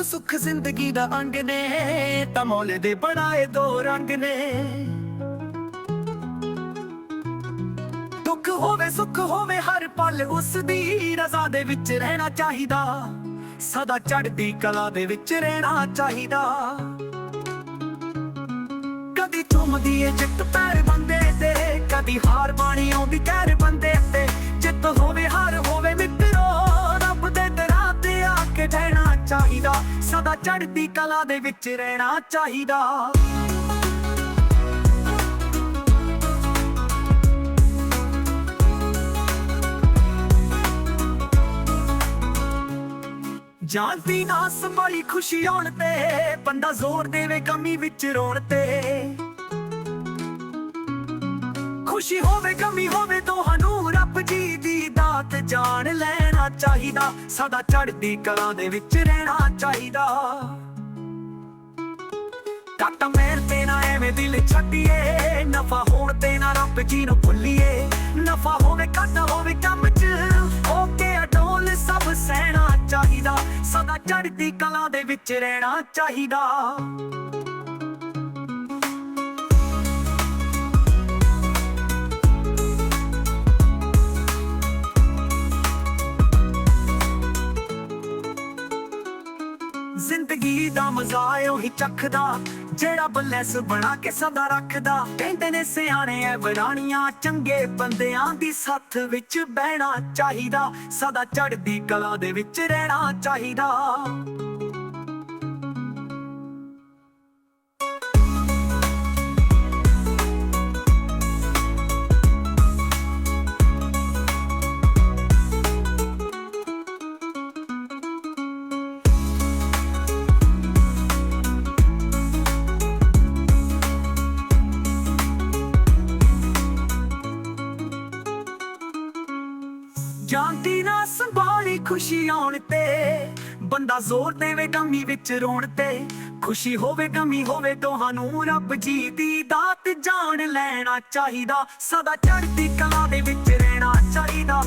ਸੁੱਖ ਜ਼ਿੰਦਗੀ ਦਾ ਅੰਗ ਨੇ, ਤਾਂ ਮੌਲੇ ਦੇ ਬਣਾਏ ਦੋ ਰੰਗ ਨੇ। ਦੁੱਖ ਹੋਵੇ, ਸੁੱਖ ਹੋਵੇ, ਹਰ ਪਲ ਉਸ ਦੀ ਰਜ਼ਾ ਦੇ ਵਿੱਚ ਰਹਿਣਾ ਚਾਹੀਦਾ। ਸਦਾ ਚੜ੍ਹਦੀ ਕਲਾ ਦੇ ਵਿੱਚ ਰਹਿਣਾ ਚਾਹੀਦਾ। ਕਦੀ ਚੁੰਮਦੀ ਏ ਚਿੱਤ ਪੈਰ ਬੰਦੇ ਤੇ, ਕਦੀ ਹਾਰ ਬਾਣੀ ਆਉਂਦੀ ਕਹਿਰ ਬੰਦੇ ਤੇ। ਜਿੱਤ ਹੋਵੇ ਚੜ੍ਹਦੀ ਕਲਾ ਦੇ ਵਿੱਚ ਰਹਿਣਾ ਚਾਹੀਦਾ। ਜਾਣਦੀ ਨਾ ਸੰਭਾਲੀ ਖੁਸ਼ੀ ਆਉਣ ਤੇ, ਬੰਦਾ ਜ਼ੋਰ ਦੇਵੇ ਕਮੀ ਵਿੱਚ ਰੋਣ ਤੇ। ਖੁਸ਼ੀ ਹੋਵੇ ਕਮੀ ਹੋਵੇ ਤੁਹਾਨੂੰ ਰੱਬ ਜੀ ਦੀ ਜਾਣ ਲੈਣਾ ਚਾਹੀਦਾ। ਸਦਾ ਚੜ੍ਹਦੀ ਕਲਾ ਦੇ ਵਿੱਚ ਰਹਿਣਾ ਚਾਹੀਦਾ। ਕੱਟ ਮੇਰ ਤੇ ਨਾ ਐਵੇਂ ਦਿਲ ਛੱਡੀਏ। ਨਫਾ ਹੋਣ ਤੇ ਨਾ ਰੱਬ ਜੀ ਨੂੰ ਭੁੱਲੀਏ। ਨਫਾ ਹੋਵੇ ਕੱਟ ਹੋਵੇ ਕੰਮ ਚ। ਓਕੇ, ਅਡੋਲ ਸਭ ਸਹਿਣਾ ਚਾਹੀਦਾ। ਸਦਾ ਚੜ੍ਹਦੀ ਕਲਾ ਦੇ ਵਿੱਚ ਰਹਿਣਾ ਚਾਹੀਦਾ। ਜ਼ਿੰਦਗੀ ਦਾ ਮਜ਼ਾ ਉਹੀ ਚੱਖਦਾ। ਜਿਹੜਾ ਬਲੈਸ ਬਣਾ ਕੇ ਸਦਾ ਰੱਖਦਾ। ਕਹਿੰਦੇ ਨੇ ਸਿਆਣੇ ਐ ਬਰਾਣੀਆਂ ਚੰਗੇ ਬੰਦਿਆਂ ਦੀ ਸੱਥ ਵਿੱਚ ਬਹਿਣਾ ਚਾਹੀਦਾ। ਸਦਾ ਚੜ੍ਹਦੀ ਕਲਾ ਦੇ ਵਿੱਚ ਰਹਿਣਾ ਚਾਹੀਦਾ। ਜਾਂਦੀ ਨਾ ਸੰਭਾਲੀ ਖੁਸ਼ੀ ਆਉਣ ਤੇ। ਬੰਦਾ ਜ਼ੋਰ ਦੇਵੇ ਗਮੀ ਵਿੱਚ ਰੋਣ ਤੇ। ਖੁਸ਼ੀ ਹੋਵੇ ਗਮੀ ਹੋਵੇ ਦੋਹਾਂ ਨੂੰ ਰੱਬ ਜੀ ਦੀ ਦਾਤ ਜਾਣ ਲੈਣਾ ਚਾਹੀਦਾ। ਸਦਾ ਚੜ੍ਹਦੀ ਕਲਾ ਦੇ ਵਿੱਚ ਰਹਿਣਾ ਚਾਹੀਦਾ।